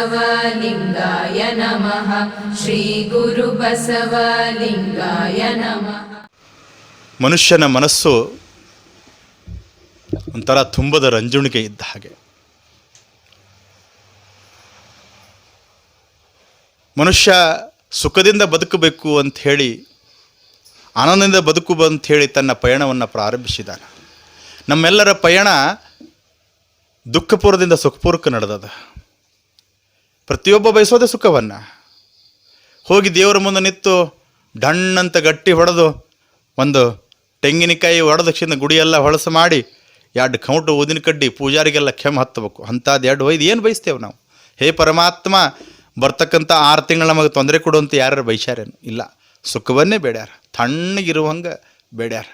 श्रीगुरुबसवलिङ्गाय नमः श्रीगुरुबसवलिङ्गाय नमः ಮನುಷ್ಯನ ಮನಸ್ಸು ಒಂಥರ ತುಂಬದ ರಂಜುಣಿಕೆ ಇದ್ದ ಹಾಗೆ ಮನುಷ್ಯ ಸುಖದಿಂದ ಬದುಕಬೇಕು ಅಂತ ಹೇಳಿ ಆನಂದದಿಂದ ಬದುಕು ಅಂತ ಹೇಳಿ ತನ್ನ ಪಯಣವನ್ನು ಪ್ರಾರಂಭಿಸಿದಾನೆ ನಮ್ಮೆಲ್ಲರ ಪಯಣ ದುಃಖಪೂರ್ವದಿಂದ ಸುಖಪೂರ್ವಕ್ಕೆ ನಡೆದದ. ಪ್ರತಿಯೊಬ್ಬ ಬಯಸೋದೆ ಸುಖವನ್ನು. ಹೋಗಿ ದೇವರ ಮುಂದೆ ನಿಂತು ಡಣ್ಣಂತ ಗಟ್ಟಿ ಹೊಡೆದು ಒಂದು ತೆಂಗಿನಕಾಯಿ ಹೊಡೆದ ಕ್ಷಣ ಗುಡಿಯೆಲ್ಲ ಹೊಳಸು ಮಾಡಿ ಎರಡು ಕೌಂಟು ಊದಿನ ಕಡ್ಡಿ ಪೂಜಾರಿಗೆಲ್ಲ ಕೆಮ್ಮು ಹತ್ತಬೇಕು. ಅಂಥದ್ದು ಎರಡು ಒಯ್ದು ಏನು ಬಯಸ್ತೇವೆ ನಾವು? ಹೇ ಪರಮಾತ್ಮ, ಬರ್ತಕ್ಕಂಥ ಆರು ತಿಂಗಳು ನಮಗೆ ತೊಂದರೆ ಕೊಡು ಅಂತ ಯಾರು ಬಯಸ್ಯಾರೇನು? ಇಲ್ಲ. ಸುಖವನ್ನೇ ಬೇಡ್ಯಾರ. ತಣ್ಣಗಿರುವಂಗೆ ಬೇಡ್ಯಾರ.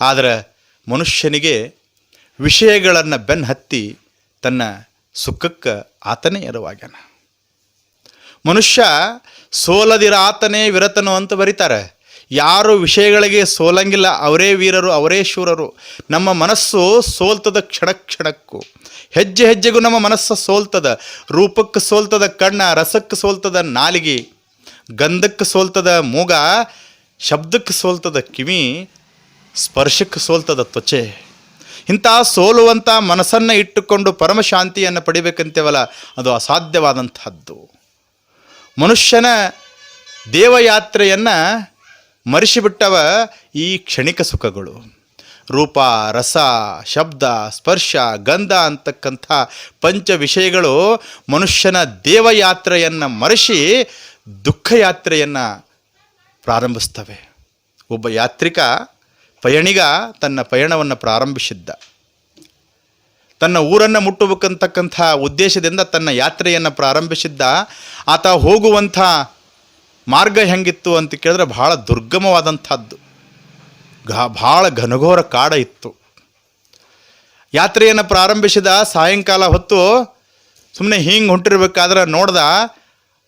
ಆದರೆ ಮನುಷ್ಯನಿಗೆ ವಿಷಯಗಳನ್ನು ಬೆನ್ನು ಹತ್ತಿ ತನ್ನ ಸುಖಕ್ಕೆ ಆತನೇ ಎರವಾಗ್ಯಾನ ಮನುಷ್ಯ ಸೋಲದಿರ ಆತನೇ ವಿರತನು ಅಂತ ಬರೀತಾರೆ. ಯಾರು ವಿಷಯಗಳಿಗೆ ಸೋಲಂಗಿಲ್ಲ, ಅವರೇ ವೀರರು, ಅವರೇ ಶೂರರು. ನಮ್ಮ ಮನಸ್ಸು ಸೋಲ್ತದ ಕ್ಷಣ ಕ್ಷಣಕ್ಕೂ, ಹೆಜ್ಜೆ ಹೆಜ್ಜೆಗೂ ನಮ್ಮ ಮನಸ್ಸು ಸೋಲ್ತದ, ರೂಪಕ್ಕೆ ಸೋಲ್ತದ ಕಣ್ಣ, ರಸಕ್ಕೆ ಸೋಲ್ತದ ನಾಲಿಗೆ, ಗಂಧಕ್ಕೆ ಸೋಲ್ತದ ಮೂಗ, ಶಬ್ದಕ್ಕೆ ಸೋಲ್ತದ ಕಿವಿ, ಸ್ಪರ್ಶಕ್ಕೆ ಸೋಲ್ತದ ತ್ವಚೆ. ಇಂಥ ಸೋಲುವಂಥ ಮನಸ್ಸನ್ನು ಇಟ್ಟುಕೊಂಡು ಪರಮಶಾಂತಿಯನ್ನು ಪಡಿಬೇಕಂತೇವಲ್ಲ, ಅದು ಅಸಾಧ್ಯವಾದಂಥದ್ದು. ಮನುಷ್ಯನ ದೇವಯಾತ್ರೆಯನ್ನು ಮರೆಸಿಬಿಟ್ಟವ ಈ ಕ್ಷಣಿಕ ಸುಖಗಳು. ರೂಪ, ರಸ, ಶಬ್ದ, ಸ್ಪರ್ಶ, ಗಂಧ ಅಂತಕ್ಕಂಥ ಪಂಚ ವಿಷಯಗಳು ಮನುಷ್ಯನ ದೇವಯಾತ್ರೆಯನ್ನು ಮರೆಸಿ ದುಃಖ ಯಾತ್ರೆಯನ್ನು ಪ್ರಾರಂಭಿಸ್ತವೆ. ಒಬ್ಬ ಯಾತ್ರಿಕ ಪಯಣಿಗ ತನ್ನ ಪಯಣವನ್ನು ಪ್ರಾರಂಭಿಸಿದ್ದ. ತನ್ನ ಊರನ್ನು ಮುಟ್ಟಬೇಕಂತಕ್ಕಂಥ ಉದ್ದೇಶದಿಂದ ತನ್ನ ಯಾತ್ರೆಯನ್ನು ಪ್ರಾರಂಭಿಸಿದ್ದ. ಆತ ಹೋಗುವಂಥ ಮಾರ್ಗ ಹೆಂಗಿತ್ತು ಅಂತ ಕೇಳಿದ್ರೆ ಭಾಳ ದುರ್ಗಮವಾದಂಥದ್ದು. ಘ ಭಾಳ ಘನಘೋರ ಕಾಡ ಇತ್ತು. ಯಾತ್ರೆಯನ್ನು ಪ್ರಾರಂಭಿಸಿದ ಸಾಯಂಕಾಲ ಹೊತ್ತು ಸುಮ್ಮನೆ ಹಿಂಗೆ ಹೊಂಟಿರ್ಬೇಕಾದ್ರೆ ನೋಡ್ದ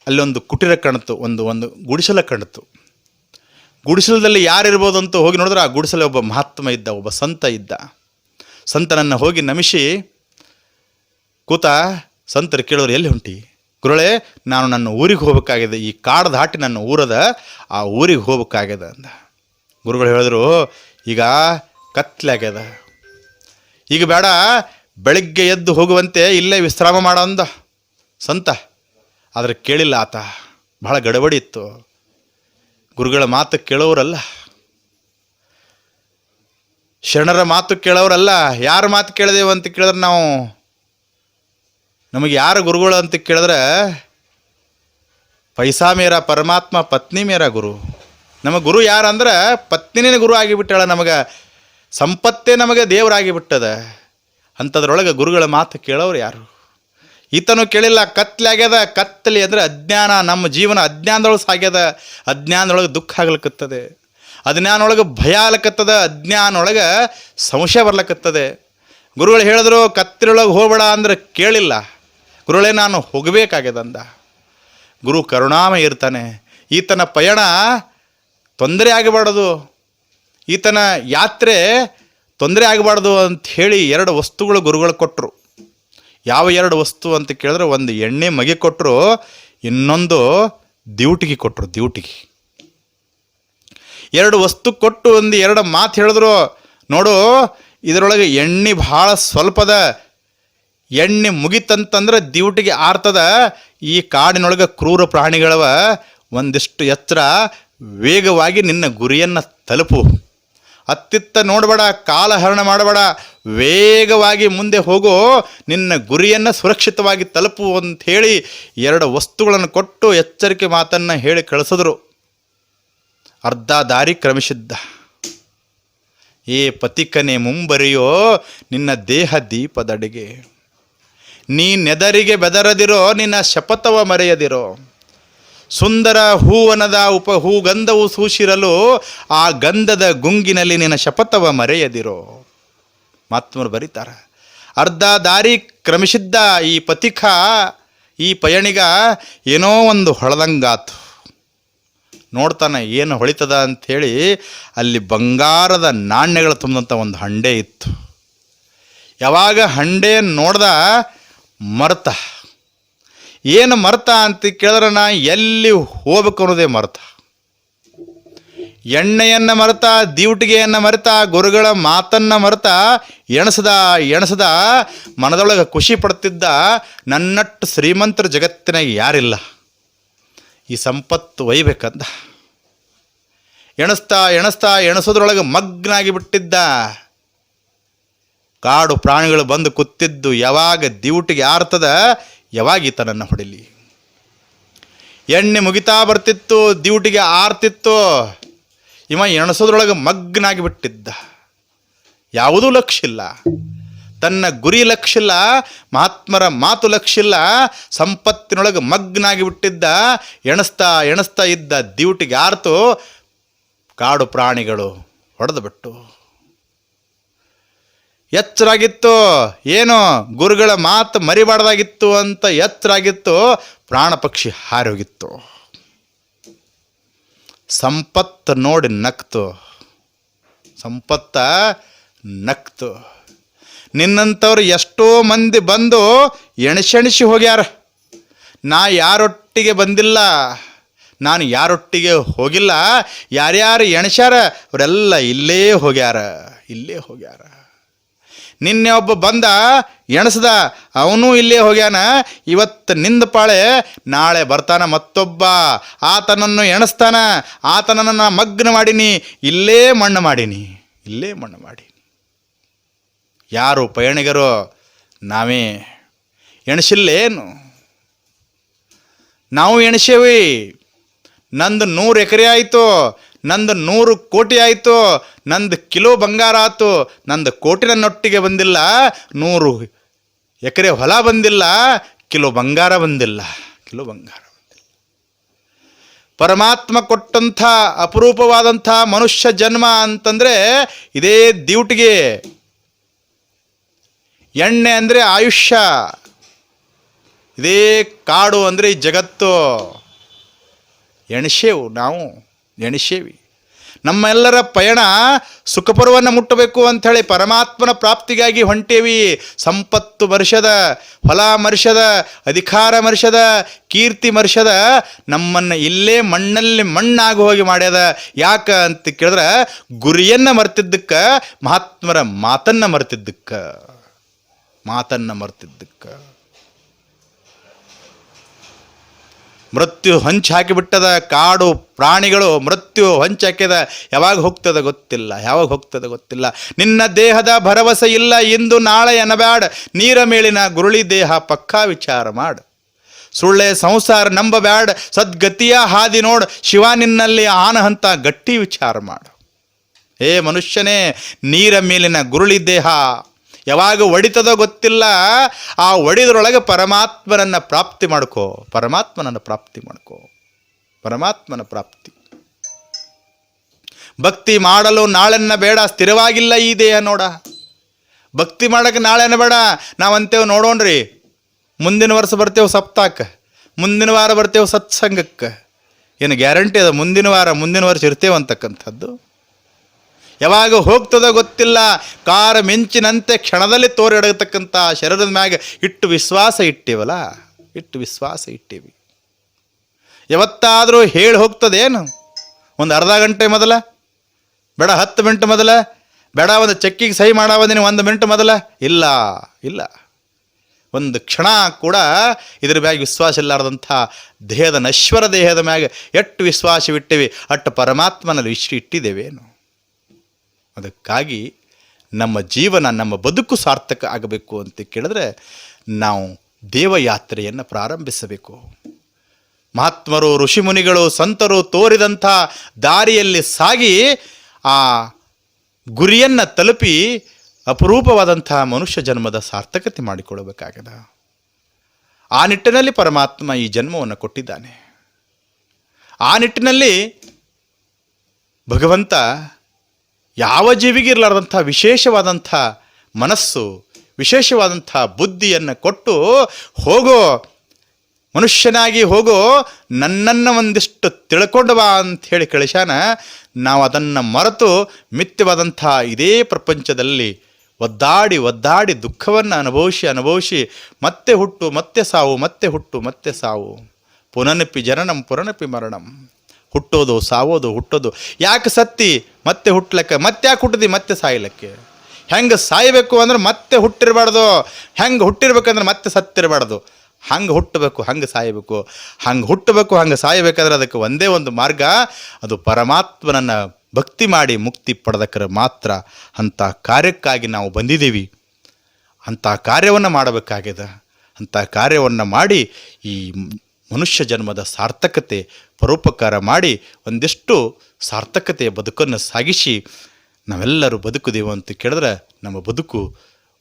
ಅಲ್ಲೊಂದು ಕುಟೀರ ಕಣ್ತು, ಒಂದು ಒಂದು ಗುಡಿಸಲ ಕಾಣಿತು. ಗುಡಿಸಲದಲ್ಲಿ ಯಾರಿರ್ಬೋದು ಅಂತ ಹೋಗಿ ನೋಡಿದ್ರೆ ಆ ಗುಡಿಸಲ ಒಬ್ಬ ಮಹಾತ್ಮ ಇದ್ದ, ಒಬ್ಬ ಸಂತ ಇದ್ದ. ಸಂತನನ್ನು ಹೋಗಿ ನಮಿಸಿ ಕೂತ ಸಂತರು ಕೇಳೋರು ಎಲ್ಲಿ ಹೊಂಟಿ? ಗುರುಳೆ ನಾನು ನನ್ನ ಊರಿಗೆ ಹೋಗಬೇಕಾಗಿದೆ, ಈ ಕಾಡು ದಾಟಿ ನನ್ನ ಊರದ, ಆ ಊರಿಗೆ ಹೋಗಬೇಕಾಗ್ಯದ ಅಂದ. ಗುರುಗಳು ಹೇಳಿದ್ರು, ಈಗ ಕತ್ಲಾಗ್ಯದ ಈಗ ಬೇಡ, ಬೆಳಗ್ಗೆ ಎದ್ದು ಹೋಗುವಂತೆ ಇಲ್ಲೇ ವಿಶ್ರಾಮ ಮಾಡೋ ಅಂದ. ಸಂತ, ಆದರೆ ಕೇಳಿಲ್ಲ ಆತ. ಬಹಳ ಗಡಬಡಿ ಇತ್ತು. ಗುರುಗಳ ಮಾತು ಕೇಳೋರಲ್ಲ. ಶರಣರ ಮಾತು ಕೇಳೋರಲ್ಲ. ಯಾರ ಮಾತು ಕೇಳಿದೆವು ಅಂತ ಕೇಳಿದ್ರೆ ನಾವು ನಮಗೆ ಯಾರು ಗುರುಗಳು ಅಂತ ಕೇಳಿದ್ರೆ, ಪೈಸಾ ಮೇರ ಪರಮಾತ್ಮ, ಪತ್ನಿ ಮೇರ ಗುರು. ನಮ್ಮ ಗುರು ಯಾರಂದ್ರೆ ಪತ್ನಿನೇ ಗುರು ಆಗಿಬಿಟ್ಟಾಳ ನಮಗೆ. ಸಂಪತ್ತೇ ನಮಗೆ ದೇವರಾಗಿಬಿಟ್ಟದ. ಅಂಥದ್ರೊಳಗೆ ಗುರುಗಳ ಮಾತು ಕೇಳೋರು ಯಾರು? ಈತನು ಕೇಳಿಲ್ಲ, ಕತ್ಲೆ ಕತ್ತಲಿ ಅಂದರೆ ಅಜ್ಞಾನ, ನಮ್ಮ ಜೀವನ ಅಜ್ಞಾನದೊಳಗೆ ಸಾಗ್ಯದ, ಅಜ್ಞಾನದೊಳಗೆ ದುಃಖ ಆಗ್ಲಿಕ್ಕತ್ತದೆ ಅಜ್ಞಾನೊಳಗೆ ಭಯ ಆಗ್ಲಕತ್ತದ ಅಜ್ಞಾನೊಳಗೆ ಸಂಶಯ ಬರ್ಲಕ್ಕತ್ತದೆ ಗುರುಗಳು ಹೇಳಿದ್ರು ಕತ್ತಲೊಳಗೆ ಹೋಗಬೇಡ ಅಂದ್ರೆ ಕೇಳಿಲ್ಲ. ಗುರುಗಳೇ, ನಾನು ಹೋಗಬೇಕಾಗ್ಯದಂದ. ಗುರು ಕರುಣಾಮ ಇರ್ತಾನೆ. ಈತನ ಪಯಣ ತೊಂದರೆ ಆಗಬಾರ್ದು. ಈತನ ಯಾತ್ರೆ ತೊಂದರೆ ಆಗಬಾರ್ದು ಹೇಳಿ ಎರಡು ವಸ್ತುಗಳು ಗುರುಗಳು ಕೊಟ್ಟರು ಯಾವ ಎರಡು ವಸ್ತು ಅಂತ ಕೇಳಿದ್ರೆ ಒಂದು ಎಣ್ಣೆ ಮಗೆ ಕೊಟ್ಟರು ಇನ್ನೊಂದು ದ್ಯೂಟಿಗೆ ಕೊಟ್ಟರು ದ್ಯೂಟಿಗೆ. ಎರಡು ವಸ್ತು ಕೊಟ್ಟು ಒಂದು ಎರಡು ಮಾತು ಹೇಳಿದ್ರು, ನೋಡು, ಇದರೊಳಗೆ ಎಣ್ಣೆ ಭಾಳ ಸ್ವಲ್ಪದ ಎಣ್ಣೆ ಮುಗಿತಂತಂದ್ರೆ ದ್ಯೂಟಿಗೆ ಆರ್ತದ. ಈ ಕಾಡಿನೊಳಗೆ ಕ್ರೂರ ಪ್ರಾಣಿಗಳವ, ಒಂದಿಷ್ಟು ಎತ್ತರ ವೇಗವಾಗಿ ನಿನ್ನ ಗುರಿಯನ್ನು ತಲುಪು. ಅತ್ತಿತ್ತ ನೋಡಬೇಡ, ಕಾಲಹರಣ ಮಾಡಬೇಡ ವೇಗವಾಗಿ ಮುಂದೆ ಹೋಗೋ ನಿನ್ನ ಗುರಿಯನ್ನು ಸುರಕ್ಷಿತವಾಗಿ ತಲುಪು ಅಂತ ಎರಡು ವಸ್ತುಗಳನ್ನು ಕೊಟ್ಟು ಎಚ್ಚರಿಕೆ ಮಾತನ್ನು ಹೇಳಿ ಕಳಿಸಿದ್ರು. ಅರ್ಧ ದಾರಿ ಕ್ರಮಿಸಿದ್ದ. ಏ ಪತಿಕನೆ ಮುಂಬರಿಯೋ ನಿನ್ನ ದೇಹ ದೀಪದಡಿಗೆ. ನೀ ನೆದರಿಗೆ ಬೆದರದಿರೋ ನಿನ್ನ ಶಪಥವ ಮರೆಯದಿರೋ. ಸುಂದರ ಹೂವನದ ಉಪ ಹೂಗಂಧವು ಸೂಸಿರಲು ಆ ಗಂಧದ ಗುಂಗಿನಲ್ಲಿ ನಿನ್ನ ಶಪಥವ ಮರೆಯದಿರೋ. ಮಾತ್ಮರು ಬರೀತಾರೆ. ಅರ್ಧ ದಾರಿ ಕ್ರಮಿಸಿದ್ದ ಈ ಪಥಿಕ, ಈ ಪಯಣಿಗ ಏನೋ ಒಂದು ಹೊಳೆದಂಗಾತು. ನೋಡ್ತಾನೆ ಏನು ಹೊಳಿತದ ಅಂಥೇಳಿ ಅಲ್ಲಿ ಬಂಗಾರದ ನಾಣ್ಯಗಳು ತುಂಬಿದಂಥ ಒಂದು ಹಂಡೆ ಇತ್ತು. ಯಾವಾಗ ಹಂಡೆಯನ್ನು ನೋಡ್ದ ಮರ್ತ. ಏನು ಮರ್ತ ಅಂತ ಕೇಳಿದ್ರೆ ನಾ ಎಲ್ಲಿ ಹೋಗ್ಬೇಕು ಅನ್ನೋದೇ ಮರ್ತ. ಎಣ್ಣೆಯನ್ನು ಮರೆತ, ದಿವಟಿಗೆಯನ್ನು ಮರೆತ, ಗುರುಗಳ ಮಾತನ್ನು ಮರೆತ, ಎಣಸದ ಎಣಸದ, ಮನದೊಳಗೆ ಖುಷಿ ಪಡ್ತಿದ್ದ ನನ್ನಟ್ಟು ಶ್ರೀಮಂತರ ಜಗತ್ತಿನಾಗ ಯಾರಿಲ್ಲ. ಈ ಸಂಪತ್ತು ಒಯ್ಬೇಕಂದ. ಎಣಸ್ತಾ ಎಣಸ್ತಾ, ಎಣಸೋದ್ರೊಳಗೆ ಮಗ್ನಾಗಿ ಬಿಟ್ಟಿದ್ದ. ಕಾಡು ಪ್ರಾಣಿಗಳು ಬಂದು ಕೂತಿದ್ದು ಯಾವಾಗ ದಿವಟಿಗೆ ಆರ್ತದ, ಯಾವಾಗ ಈತನನ್ನು ಹೊಡಿಲಿ. ಎಣ್ಣೆ ಮುಗಿತಾ ಬರ್ತಿತ್ತು, ದಿವುಟಿಗೆ ಆರ್ತಿತ್ತು. ಇವ ಎಣಸೋದ್ರೊಳಗೆ ಮಗ್ನಾಗಿ ಬಿಟ್ಟಿದ್ದ ಯಾವುದೂ ಲಕ್ಷ್ಯ ಇಲ್ಲ ತನ್ನ ಗುರಿ ಲಕ್ಷ್ಯ ಇಲ್ಲ ಮಹಾತ್ಮರ ಮಾತು ಲಕ್ಷ್ಯ ಇಲ್ಲ ಸಂಪತ್ತಿನೊಳಗೆ ಮಗ್ನಾಗಿ ಬಿಟ್ಟಿದ್ದ ಎಣಸ್ತಾ ಎಣಿಸ್ತಾ ಇದ್ದ ದಿವಟಿಗೆ ಆರ್ತು ಕಾಡು ಪ್ರಾಣಿಗಳು ಹೊಡೆದು ಬಿಟ್ಟು ಎಚ್ಚರಾಗಿತ್ತು, ಏನು ಗುರುಗಳ ಮಾತು ಮರಿಬಾರ್ದಾಗಿತ್ತು ಅಂತ ಎಚ್ಚರಾಗಿತ್ತು ಪ್ರಾಣ ಪಕ್ಷಿ ಹಾರೋಗಿತ್ತು. ಸಂಪತ್ತು ನೋಡಿ ನಕ್ತು. ಸಂಪತ್ತ ನಕ್ತು. ನಿನ್ನಂಥವ್ರು ಎಷ್ಟೋ ಮಂದಿ ಬಂದು ಎಣಸೆಣಿಸಿ ಹೋಗ್ಯಾರ. ನಾ ಯಾರೊಟ್ಟಿಗೆ ಬಂದಿಲ್ಲ, ನಾನು ಯಾರೊಟ್ಟಿಗೆ ಹೋಗಿಲ್ಲ, ಯಾರ್ಯಾರು ಎಣಸ್ಯಾರ, ಅವರೆಲ್ಲ ಇಲ್ಲೇ ಹೋಗ್ಯಾರ ಇಲ್ಲೇ ಹೋಗ್ಯಾರ. ನಿನ್ನೆ ಒಬ್ಬ ಬಂದ, ಎಣಸ್ದ, ಅವನು ಇಲ್ಲೇ ಹೋಗ್ಯಾನ, ಇವತ್ತು ನಿಂದ ಪಾಳೆ ನಾಳೆ ಬರ್ತಾನ ಮತ್ತೊಬ್ಬ. ಆತನನ್ನು ಎಣಸ್ತಾನ, ಆತನನ್ನು ಮಗ್ನ ಮಾಡೀನಿ, ಇಲ್ಲೇ ಮಣ್ಣು ಮಾಡೀನಿ, ಇಲ್ಲೇ ಮಣ್ಣು ಮಾಡೀನಿ. ಯಾರು ಪಯಣಿಗರು, ನಾವೇ ಎಣಸಿಲ್ಲೇನು? ನಾವು ಎಣಸೇವಿ ನಂದು ನೂರು ಎಕರೆ ಆಯಿತು ನಂದು ನೂರು ಕೋಟಿ ಆಯಿತು, ನಂದು ಕಿಲೋ ಬಂಗಾರ ಆಯ್ತು ನಂದು ಕೋಟಿ ನನ್ನೊಟ್ಟಿಗೆ ಬಂದಿಲ್ಲ, ನೂರು ಎಕರೆ ಹೊಲ ಬಂದಿಲ್ಲ, ಕಿಲೋ ಬಂಗಾರ ಬಂದಿಲ್ಲ, ಕಿಲೋ ಬಂಗಾರ ಬಂದಿಲ್ಲ. ಪರಮಾತ್ಮ ಕೊಟ್ಟಂಥ ಅಪರೂಪವಾದಂಥ ಮನುಷ್ಯ ಜನ್ಮ ಅಂತಂದರೆ ಇದೇ ದಿವಟಿಗೆ ಎಣ್ಣೆ ಅಂದರೆ ಆಯುಷ್ಯ, ಇದೇ ಕಾಡು ಅಂದರೆ ಜಗತ್ತು. ಎಣಿಸೇವು ನಾವು. ಎಣಿಸೇವಿ ನಮ್ಮೆಲ್ಲರ ಪಯಣ ಸುಖಪರವನ್ನು ಮುಟ್ಟಬೇಕು ಅಂಥೇಳಿ ಪರಮಾತ್ಮನ ಪ್ರಾಪ್ತಿಗಾಗಿ ಹೊಂಟೇವಿ. ಸಂಪತ್ತು ಮರ್ಷದ, ಹೊಲ ಮರ್ಷದ, ಅಧಿಕಾರ ಮರ್ಷದ, ಕೀರ್ತಿ ಮರ್ಷದ ನಮ್ಮನ್ನು ಇಲ್ಲೇ ಮಣ್ಣಲ್ಲಿ ಮಣ್ಣಾಗಿ ಹೋಗಿ ಮಾಡ್ಯದ. ಯಾಕ ಅಂತ ಕೇಳಿದ್ರೆ ಗುರಿಯನ್ನು ಮರ್ತಿದ್ದಕ್ಕೆ, ಮಹಾತ್ಮರ ಮಾತನ್ನು ಮರ್ತಿದ್ದಕ್ಕೆ. ಮಾತನ್ನು ಮರ್ತಿದ್ದಕ್ಕೆ. ಮೃತ್ಯು ಹೊಂಚು ಹಾಕಿಬಿಟ್ಟದ ಕಾಡು ಪ್ರಾಣಿಗಳು ಮೃತ್ಯು ಹೊಂಚು ಹಾಕಿದ ಯಾವಾಗ ಹೋಗ್ತದ ಗೊತ್ತಿಲ್ಲ, ಯಾವಾಗ ಹೋಗ್ತದ ಗೊತ್ತಿಲ್ಲ. ನಿನ್ನ ದೇಹದ ಭರವಸೆ ಇಲ್ಲ, ಇಂದು ನಾಳೆ ಎನಬ್ಯಾಡ ನೀರ ಮೇಲಿನ ಗುರುಳಿ ದೇಹ ಪಕ್ಕಾ ವಿಚಾರ ಮಾಡು. ಸುಳ್ಳೆ ಸಂಸಾರ ನಂಬಬ್ಯಾಡ. ಸದ್ಗತಿಯ ಹಾದಿ ನೋಡು. ಶಿವ ನಿನ್ನಲ್ಲಿ ಆನಹಂತ ಗಟ್ಟಿ ವಿಚಾರ ಮಾಡು. ಏ ಮನುಷ್ಯನೇ, ನೀರ ಮೇಲಿನ ಗುರುಳಿ ದೇಹ ಯಾವಾಗ ಒಡಿತದೋ ಗೊತ್ತಿಲ್ಲ, ಆ ಒಡಿದ್ರೊಳಗೆ ಪರಮಾತ್ಮನನ್ನು ಪ್ರಾಪ್ತಿ ಮಾಡ್ಕೋ, ಪರಮಾತ್ಮನನ್ನು ಪ್ರಾಪ್ತಿ ಮಾಡ್ಕೋ, ಪರಮಾತ್ಮನ ಪ್ರಾಪ್ತಿ. ಭಕ್ತಿ ಮಾಡಲು ನಾಳೆನ್ನ ಬೇಡ, ಸ್ಥಿರವಾಗಿಲ್ಲ ಈ ದೇಹ ನೋಡ. ಭಕ್ತಿ ಮಾಡೋಕೆ ನಾಳೆನ ಬೇಡ, ನಾವಂತೇವು ನೋಡೋಣ್ರಿ. ಮುಂದಿನ ವರ್ಷ ಬರ್ತೇವೆ ಸಪ್ತಾಕ ಮುಂದಿನ ವಾರ ಬರ್ತೇವೆ ಸತ್ಸಂಗಕ್ಕೆ. ಏನು ಗ್ಯಾರಂಟಿ ಅದ, ಮುಂದಿನ ವಾರ, ಮುಂದಿನ ವರ್ಷ ಇರ್ತೇವೆ ಅಂತಕ್ಕಂಥದ್ದು. ಯಾವಾಗ ಹೋಗ್ತದೋ ಗೊತ್ತಿಲ್ಲ. ಕಾರ ಮಿಂಚಿನಂತೆ ಕ್ಷಣದಲ್ಲಿ ತೋರಿಡತಕ್ಕಂಥ ಶರೀರದ ಮ್ಯಾಗ ಇಟ್ಟು ವಿಶ್ವಾಸ ಇಟ್ಟೇವಲ್ಲ? ಇಟ್ಟು ವಿಶ್ವಾಸ ಇಟ್ಟೇವಿ. ಯಾವತ್ತಾದರೂ ಹೇಳಿ ಹೋಗ್ತದೇನು? ಒಂದು ಅರ್ಧ ಗಂಟೆ ಮೊದಲ? ಬೇಡ, ಹತ್ತು ಮಿನಿಟ್ ಮೊದಲ? ಬೇಡ, ಒಂದು ಚೆಕ್ಕಿಗೆ ಸಹಿ ಮಾಡಾವದಿನಿ ಒಂದು ಮಿನಿಟ್ ಮೊದಲ? ಇಲ್ಲ ಇಲ್ಲ. ಒಂದು ಕ್ಷಣ ಕೂಡ ಇದ್ರ ಮ್ಯಾಗ ವಿಶ್ವಾಸ ಇಲ್ಲಾರ್ದಂಥ ದೇಹದ ನಶ್ವರ ದೇಹದ ಮ್ಯಾಗ ಎಷ್ಟು ವಿಶ್ವಾಸವಿಟ್ಟಿವಿ. ಅಟ್ಟು ಪರಮಾತ್ಮನಲ್ಲಿ ಇಷ್ಟು ಇಟ್ಟಿದ್ದೇವೇನು ಅದಕ್ಕಾಗಿ ನಮ್ಮ ಜೀವನ ನಮ್ಮ ಬದುಕು ಸಾರ್ಥಕ ಆಗಬೇಕು ಅಂತ ಕೇಳಿದ್ರೆ ನಾವು ದೇವಯಾತ್ರೆಯನ್ನು ಪ್ರಾರಂಭಿಸಬೇಕು. ಮಹಾತ್ಮರು, ಋಷಿಮುನಿಗಳು, ಸಂತರು ತೋರಿದಂಥ ದಾರಿಯಲ್ಲಿ ಸಾಗಿ ಆ ಗುರಿಯನ್ನು ತಲುಪಿ ಅಪರೂಪವಾದಂಥ ಮನುಷ್ಯ ಜನ್ಮದ ಸಾರ್ಥಕತೆ ಮಾಡಿಕೊಳ್ಳಬೇಕಾಗದ. ಆ ನಿಟ್ಟಿನಲ್ಲಿ ಪರಮಾತ್ಮ ಈ ಜನ್ಮವನ್ನು ಕೊಟ್ಟಿದ್ದಾನೆ. ಆ ನಿಟ್ಟಿನಲ್ಲಿ ಭಗವಂತ ಯಾವ ಜೀವಿಗೆ ಇರಲಾರ್ದಂಥ ವಿಶೇಷವಾದಂಥ ಮನಸ್ಸು, ವಿಶೇಷವಾದಂಥ ಬುದ್ಧಿಯನ್ನು ಕೊಟ್ಟು ಹೋಗೋ, ಮನುಷ್ಯನಾಗಿ ಹೋಗೋ, ನನ್ನನ್ನು ಒಂದಿಷ್ಟು ತಿಳ್ಕೊಂಡು ಬಾ ಹೇಳಿ ಕಳಿಸ್ಯಾನ, ನಾವು ಅದನ್ನು ಮರೆತು ಮಿಥ್ಯವಾದಂಥ ಇದೇ ಪ್ರಪಂಚದಲ್ಲಿ ಒದ್ದಾಡಿ ಒದ್ದಾಡಿ ದುಃಖವನ್ನು ಅನುಭವಿಸಿ ಅನುಭವಿಸಿ ಮತ್ತೆ ಹುಟ್ಟು, ಮತ್ತೆ ಸಾವು, ಮತ್ತೆ ಹುಟ್ಟು, ಮತ್ತೆ ಸಾವು. ಪುನನಪಿ ಜನನಂ, ಪುನನಪಿ ಮರಣಂ. ಹುಟ್ಟೋದು, ಸಾವೋದು, ಹುಟ್ಟೋದು. ಯಾಕೆ ಸತ್ತಿ? ಮತ್ತೆ ಹುಟ್ಲಕ್ಕೆ, ಮತ್ತೆ ಯಾಕೆ ಹುಟ್ಟದಿ ಮತ್ತೆ ಸಾಯ್ಲಕ್ಕೆ. ಹೆಂಗೆ ಸಾಯಬೇಕು ಅಂದ್ರೆ ಮತ್ತೆ ಹುಟ್ಟಿರಬಾರ್ದು. ಹೆಂಗೆ ಹುಟ್ಟಿರ್ಬೇಕಂದ್ರೆ ಮತ್ತೆ ಸತ್ತಿರಬಾರ್ದು. ಹಂಗೆ ಹುಟ್ಟಬೇಕು, ಹಂಗೆ ಸಾಯಬೇಕು. ಹಂಗೆ ಹುಟ್ಟಬೇಕು, ಹಂಗೆ ಸಾಯಬೇಕಾದ್ರೆ ಅದಕ್ಕೆ ಒಂದೇ ಒಂದು ಮಾರ್ಗ. ಅದು ಪರಮಾತ್ಮನನ್ನು ಭಕ್ತಿ ಮಾಡಿ ಮುಕ್ತಿ ಪಡೆದಕ್ಕರೆ ಮಾತ್ರ ಅಂಥ ಕಾರ್ಯಕ್ಕಾಗಿ ನಾವು ಬಂದಿದ್ದೀವಿ. ಅಂಥ ಕಾರ್ಯವನ್ನು ಮಾಡಬೇಕಾಗಿದೆ. ಅಂಥ ಕಾರ್ಯವನ್ನು ಮಾಡಿ ಈ ಮನುಷ್ಯ ಜನ್ಮದ ಸಾರ್ಥಕತೆ ಪರೋಪಕಾರ ಮಾಡಿ ಒಂದಿಷ್ಟು ಸಾರ್ಥಕತೆಯ ಬದುಕನ್ನು ಸಾಗಿಸಿ ನಾವೆಲ್ಲರೂ ಬದುಕುದೇವು ಅಂತ ಕೇಳಿದ್ರೆ ನಮ್ಮ ಬದುಕು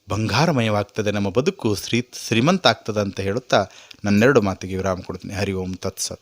ಬಂಗಾರಮಯವಾಗ್ತದೆ, ನಮ್ಮ ಬದುಕು ಶ್ರೀ ಶ್ರೀಮಂತ ಆಗ್ತದೆ ಅಂತ ಹೇಳುತ್ತಾ ನನ್ನೆರಡು ಮಾತಿಗೆ ವಿರಾಮ ಕೊಡ್ತೀನಿ. ಹರಿ ಓಂ, ತತ್ಸತ್.